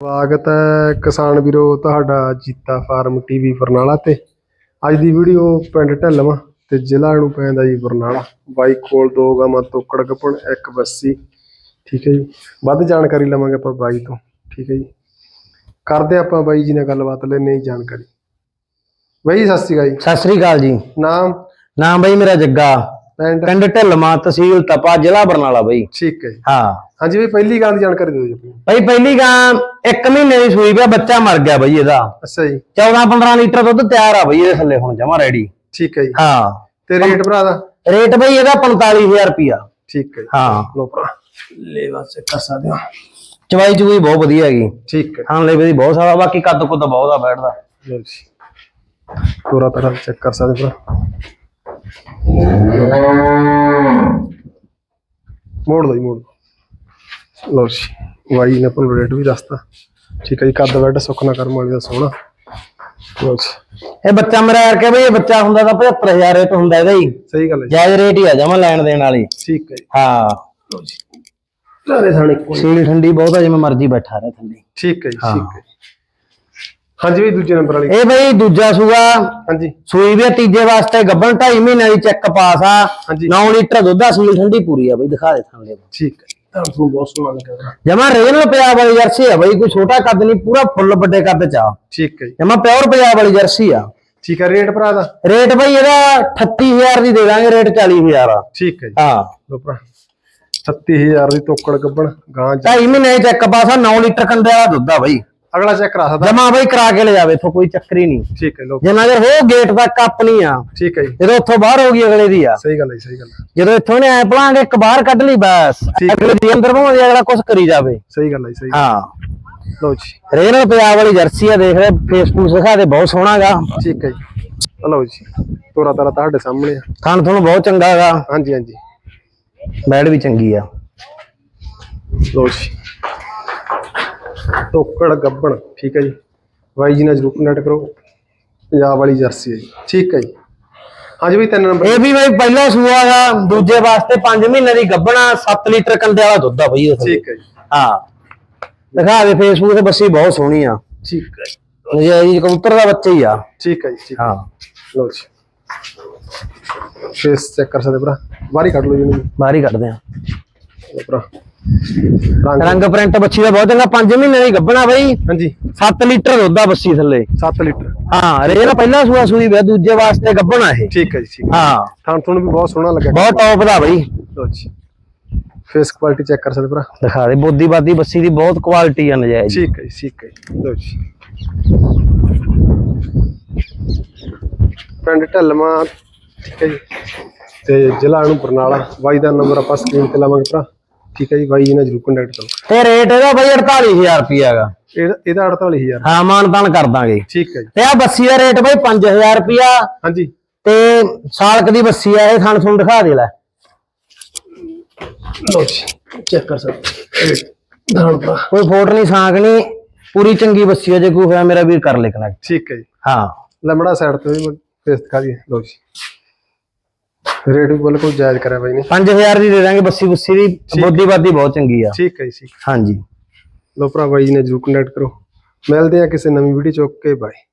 ਸਵਾਗਤ ਹੈ ਕਿਸਾਨ ਵੀਰੋ ਤੁਹਾਡਾ ਜੀਤਾ ਫਾਰਮ ਟੀਵੀ ਬਰਨਾਲਾ ਤੇ। ਅੱਜ ਦੀ ਵੀਡੀਓ ਪਿੰਡ ਢੱਲਵਾਂ ਤੇ ਜ਼ਿਲ੍ਹਾ ਨੂੰ ਪੈਂਦਾ ਜੀ ਬਰਨਾਲਾ। ਬਾਈ ਕੋਲ ਦੋ ਗਾਵਾਂ ਤੋਕੜ ਗੱਪਣ ਇੱਕ ਬੱਸੀ ਠੀਕ ਹੈ ਜੀ। ਵੱਧ ਜਾਣਕਾਰੀ ਲਵਾਂਗੇ ਆਪਾਂ ਬਾਈ ਤੋਂ। ਠੀਕ ਹੈ ਜੀ। ਕਰਦੇ ਆਪਾਂ ਬਾਈ ਜੀ ਨਾਲ ਗੱਲਬਾਤ ਲੈਣੇ ਜੀ ਜਾਣਕਾਰੀ। ਬਾਈ ਸਤਿ ਸ਼੍ਰੀ ਅਕਾਲ ਜੀ। ਸਤਿ ਸ੍ਰੀ ਅਕਾਲ ਜੀ। ਨਾਮ? ਨਾਮ ਬਈ ਮੇਰਾ ਜੱਗਾ। ਪਿੰਡ? ਪਿੰਡ ਢਿੱਲਮਾ ਤਹਿਸੀਲ ਤਪਾ ਜ਼ਿਲ੍ਹਾ ਬਰਨਾਲਾ ਬਈ। ਠੀਕ ਹੈ ਜੀ। ਹਾਂ। ਹਾਂਜੀ ਬਈ ਪਹਿਲੀ ਗੱਲ ਦੀ ਜਾਣਕਾਰੀ ਦਿਓ ਜੀ ਆਪਣੀ। ਬਈ ਪਹਿਲੀ ਗਾਂ ਇੱਕ ਮਹੀਨੇ ਦੀ ਸੂਈ ਪਿਆ ਬੱਚਾ ਮਰ ਗਿਆ ਬਈ ਇਹਦਾ। ਅੱਛਾ ਜੀ। 14 15 ਲੀਟਰ ਦੁੱਧ ਤਿਆਰ ਆ ਬਈ ਇਹਦੇ ਥੱਲੇ ਹੁਣ ਜਮਾ ਰੈਡੀ ਠੀਕ ਹੈ ਜੀ। ਹਾਂ। ਤੇ ਰੇਟ ਭਰਾ ਦਾ? ਰੇਟ ਬਈ ਇਹਦਾ 45000 ਰੁਪਿਆ ਠੀਕ ਹੈ ਜੀ। ਹਾਂ। ਲੋ ਭਰਾ। ਲੈ ਵਾਸੇ ਕਰ ਸਕਦੇ ਹੋ ਚਵਾਈ ਚੂਈ ਬਹੁਤ ਵਧੀਆ ਹੈਗੀ। ਠੀਕ ਹੈ। ਖਾਣ ਲਈ ਵੀ ਬਹੁਤ ਸਾਰਾ ਬਾਕੀ ਕੱਦ ਕੁੱਦ ਬਹੁਤ ਆ ਬੈਠਦਾ। ਲਓ ਜੀ। ਤੋਰਾ ਤਰਾ ਚੈੱਕ ਕਰ ਸਕਦੇ ਭਰਾ। ਮੋੜ ਲਓ ਜੀ ਮੋੜ ਲਓ। ਲਓ ਜੀ ਵਾਈ ਨੇ ਆਪਾਂ ਨੂੰ ਰੇਟ ਵੀ ਦੱਸਤਾ। ਠੀਕ ਹੈ ਜੀ ਕੱਦ ਬੈੱਡ ਸੁੱਖਣਾ ਕਰਮ ਵਾਲੀ ਦਾ ਸੋਹਣਾ। ਲਓ ਜੀ। ਇਹ ਬੱਚਾ ਮੇਰਾ ਯਾਰ ਕਿ ਬਈ ਇਹ ਬੱਚਾ ਹੁੰਦਾ ਤਾਂ 75000 ਰੇਟ ਹੁੰਦਾ ਇਹਦਾ ਹੀ ਸਹੀ ਗੱਲ ਹੈ ਜੀ। ਜਾਇਜ਼ ਰੇਟ ਹੀ ਆ ਜਮਾ ਲੈਣ ਦੇਣ ਵਾਲੀ। ਠੀਕ ਹੈ ਜੀ। ਹਾਂ। ਲਓ ਜੀ। ਸਾਰੇ ਥਾਣੇ ਕੋਲ ਸੀਲ ਠੰਡੀ ਬਹੁਤ ਆ ਜਿਵੇਂ ਮਰਜ਼ੀ ਬੈਠਾ ਰਿਹਾ ਥੱਲੇ ਠੀਕ ਹੈ ਜੀ। ਠੀਕ ਹੈ ਹਾਂਜੀ ਵੀ ਦੂਜੇ ਨੰਬਰ ਵਾਲੀ। ਇਹ ਬਈ ਦੂਜਾ ਸੂਆ। ਹਾਂਜੀ। ਸੂਈ ਵੀ ਆ ਤੀਜੇ ਵਾਸਤੇ ਗੱਬਣ 2.5 ਮਹੀਨੇ ਦੀ ਚੈੱਕ ਪਾਸ ਆ। ਹਾਂਜੀ। 9 ਲੀਟਰ ਦੁੱਧ ਆ ਸੀਲ ਠੰਡੀ ਪੂਰੀ ਆ ਬਈ ਦਿਖਾ ਦੇ ਥਾਂਲੇ ਠੀਕ ਹੈ। ਤੁਹਾਨੂੰ ਬਹੁਤ ਸੋਹਣਾ ਲੱਗਿਆ ਜਮਾ ਰੇਲ ਪੰਜਾਬ ਵਾਲੀ ਜਰਸੀ ਆ ਬਈ ਕੋਈ ਛੋਟਾ ਕੱਦ ਨਹੀਂ ਪੂਰਾ ਫੁੱਲ ਵੱਡੇ ਕੱਦ ਚ ਆ। ਠੀਕ ਹੈ ਜੀ। ਜਮਾ ਪਿਓਰ ਪੰਜਾਬ ਵਾਲੀ ਜਰਸੀ ਆ। ਠੀਕ ਹੈ ਰੇਟ ਭਰਾ ਦਾ? ਰੇਟ ਬਈ ਇਹਦਾ 38000 ਦੀ ਦੇ ਦਾਂਗੇ ਰੇਟ 40000 ਆ। ਠੀਕ ਹੈ ਜੀ। ਹਾਂ। ਲੋ ਭਰਾ 36000 ਦੀ ਤੋਕੜ ਗੱਬਣ ਗਾਂ ਚ। 2.5 ਮਹੀਨੇ ਦੀ ਚੈੱਕ ਪਾਸ ਆ 9 ਲੀਟਰ ਕੰਡੇ ਵਾਲਾ ਦੁੱਧ ਆ ਬਈ। ਅਗਲਾ ਚੈੱਕ ਕਰਾ ਸਕਦਾ। ਜਮਾ ਬਈ ਕਰਾ ਕੇ ਲੈ ਜਾਵੇ ਇੱਥੋਂ ਕੋਈ ਚੱਕਰ ਹੀ ਨਹੀਂ। ਠੀਕ ਹੈ ਲੋ ਜਿੰਨਾ ਚਿਰ ਹੋ ਗੇਟ ਤੱਕ ਆਪਣੀ ਆ ਠੀਕ ਹੈ ਜੀ। ਜਦੋਂ ਉੱਥੋਂ ਬਾਹਰ ਹੋ ਗਈ ਅਗਲੇ ਦੀ ਆ। ਸਹੀ ਗੱਲ ਹੈ ਜੀ, ਸਹੀ ਗੱਲ ਹੈ। ਜਦੋਂ ਇੱਥੋਂ ਨੇ ਐ ਭਲਾਂਗੇ ਇੱਕ ਬਾਹਰ ਕੱਢ ਲਈ ਬਸ ਠੀਕ ਹੈ। ਅਗਲੇ ਦੀ ਅੰਦਰ ਭਾਵੇਂ ਅਗਲਾ ਕੁਝ ਕਰੀ ਜਾਵੇ। ਸਹੀ ਗੱਲ ਹੈ ਜੀ, ਸਹੀ ਹਾਂ। ਲੋ ਜੀ। ਰੇਨਲ ਪੰਜਾਬ ਵਾਲੀ ਜਰਸੀ ਆ ਦੇਖ ਰਹੇ ਫੇਸਬੁੱਕ ਦਿਖਾ ਦੇ ਬਹੁਤ ਸੋਹਣਾਗਾ। ਠੀਕ ਹੈ ਜੀ। ਲਓ ਜੀ ਤੋਰਾ ਤਾਰਾ ਤੁਹਾਡੇ ਸਾਹਮਣੇ ਆ। ਖਾਣ ਤੁਹਾਨੂੰ ਬਹੁਤ ਚੰਗਾ ਹੈਗਾ ਹਾਂਜੀ ਹਾਂਜੀ। ਬੈਡ ਵੀ ਚੰਗੀ ਆ। ਲੋ ਜੀ। ਤੋਕੜ ਗੱਬਣ ਠੀਕ ਹੈ ਜੀ। ਬਾਈ ਜੀ ਨਾਲ ਜਰੂਰ ਕੰਟੈਕਟ ਕਰੋ। ਪੰਜਾਬ ਵਾਲੀ ਜਰਸੀ ਹੈ ਜੀ। ਠੀਕ ਹੈ ਜੀ। ਹਾਂਜੀ ਵੀ ਤਿੰਨ ਨੰਬਰ। ਇਹ ਵੀ ਬਈ ਪਹਿਲਾ ਸੂਆ ਦਾ ਦੂਜੇ ਵਾਸਤੇ 5 ਮਹੀਨੇ ਦੀ ਗੱਭਣਾ 7 ਲੀਟਰ ਕੰਡੇ ਵਾਲਾ ਦੁੱਧ ਆ ਬਈ ਥੱਲੇ। ਠੀਕ ਹੈ ਜੀ। ਹਾਂ। ਦਿਖਾ ਦੇ ਫੇਸਬੁੱਕ ਤੇ ਬੱਸੀ ਬਹੁਤ ਸੋਹਣੀ ਆ। ਠੀਕ ਹੈ ਜੀ, ਇਹ ਕਬੂਤਰ ਦਾ ਬੱਚਾ ਹੀ ਆ। ਠੀਕ ਹੈ ਜੀ ਠੀਕ ਹਾਂ। ਲਓ ਜੀ। ਫੇਸ ਚੈੱਕ ਕਰ ਸਕਦੇ ਭਰਾ। ਬਾਹਰ ਕੱਢ ਲਓ ਜੀ ਬਾਹਰ ਹੀ ਕੱਢਦੇ ਆ। ਭਰਾ। ਰੰਗ ਪ੍ਰਿੰਟ ਬੱਚੀ ਦਾ ਬਹੁਤ ਚੰਗਾ 5 ਮਹੀਨੇ ਦੀ ਗੱਭਣਾ ਬਈ। ਹਾਂਜੀ। 7 ਲੀਟਰ ਦੁੱਧ ਆ ਬੱਸੀ ਥੱਲੇ। 7 ਲੀਟਰ। ਹਾਂ ਰੇਲ ਪਹਿਲਾ ਸੂਆ ਸੂਈ ਵੇ ਦੂਜੇ ਵਾਸਤੇ ਗੱਭਣਾ ਇਹ। ਠੀਕ ਹੈ ਜੀ ਠੀਕ ਹੈ। ਥਾਂ ਤੁਹਾਨੂੰ ਵੀ ਬਹੁਤ ਸੋਹਣਾ ਲੱਗਿਆ ਬਹੁਤ ਟੌਪ ਦਾ ਬਈ। ਲਓ ਜੀ। ਫੇਸ ਕੁਆਲਿਟੀ ਚੈੱਕ ਕਰ ਸਕਦੇ ਭਰਾ। ਦਿਖਾ ਦੇ ਬੋਦੀ ਬਾਦੀ ਬੱਸੀ ਦੀ ਬਹੁਤ ਕੁਆਲਿਟੀ ਆ ਨਜਾਇਜ਼। ਠੀਕ ਹੈ ਜੀ ਠੀਕ ਹੈ ਲਓ ਜੀ। ਪਿੰਡ ਢਲਮਾ ਠੀਕ ਹੈ ਜੀ। ਤੇ ਜ਼ਿਲ੍ਹਾ ਨੂੰ ਬਰਨਾਲਾ ਬਾਈ ਦਾ ਨੰਬਰ ਆਪਾਂ ਸਕਰੀਨ ਤੇ ਲਾਵਾਂਗੇ ਭਰਾ। ਠੀਕ ਹੈ ਜੀ ਬਾਈ ਜੀ ਨਾਲ ਜਰੂਰ ਕੰਟੈਕਟ ਕਰੋ। ਤੇ ਰੇਟ ਇਹਦਾ ਬਈ 48000 ਰੁਪਿਆ ਹੈਗਾ। ਇਹਦਾ ਇਹਦਾ 48000 ਹਾਂ ਮਾਨਤਾਨ ਕਰ ਦਾਂਗੇ। ਠੀਕ ਹੈ ਜੀ। ਤੇ ਆ ਬੱਸੀ ਦਾ ਰੇਟ ਬਈ 5000 ਰੁਪਿਆ ਹਾਂਜੀ। ਤੇ ਸਾਲਕ ਦੀ ਬੱਸੀ ਆ ਇਹ ਥਣ ਤੁਹਾਨੂੰ ਦਿਖਾ ਦੇ ਲੈ। ਲਓ ਜੀ ਚੈੱਕ ਕਰ ਸਕਦੇ ਧਾਨ ਕੋਈ ਫੋਟ ਨਹੀਂ ਨਹੀਂ। ਪੂਰੀ ਚੰਗੀ ਬੱਸੀ ਆ ਜੇ ਕੋਈ ਹੋਇਆ ਮੇਰਾ ਵੀਰ ਕਰ ਲੈ। ਕਨੈਕਟ ਠੀਕ ਹੈ ਜੀ। ਹਾਂ। ਲੰਮੜਾ ਸਾਈਡ ਤੇ ਵੀ ਫੇਸ ਦਿਖਾ ਦਈਏ। ਲਓ ਜੀ। ਰੇਟ ਵੀ ਬਿਲਕੁਲ ਜਾਇਜ਼ ਕਰਿਆ ਬਾਈ ਨੇ। 5000 ਦੀ ਦੇ ਦਾਂਗੇ ਬੱਸੀ ਬੁੱਸੀ ਦੀ ਬੋਦੀ ਬਾਦੀ ਬਹੁਤ ਚੰਗੀ ਆ। ਠੀਕ ਹੈ ਜੀ ਹਾਂਜੀ। ਲਓ ਭਰਾ ਬਾਈ ਜੀ ਨੇ ਜਰੂਰ ਕੰਟੈਕਟ ਕਰੋ। ਮਿਲਦੇ ਆ ਕਿਸੇ ਨਵੀਂ ਵੀਡੀਓ ਚ। Okay bye.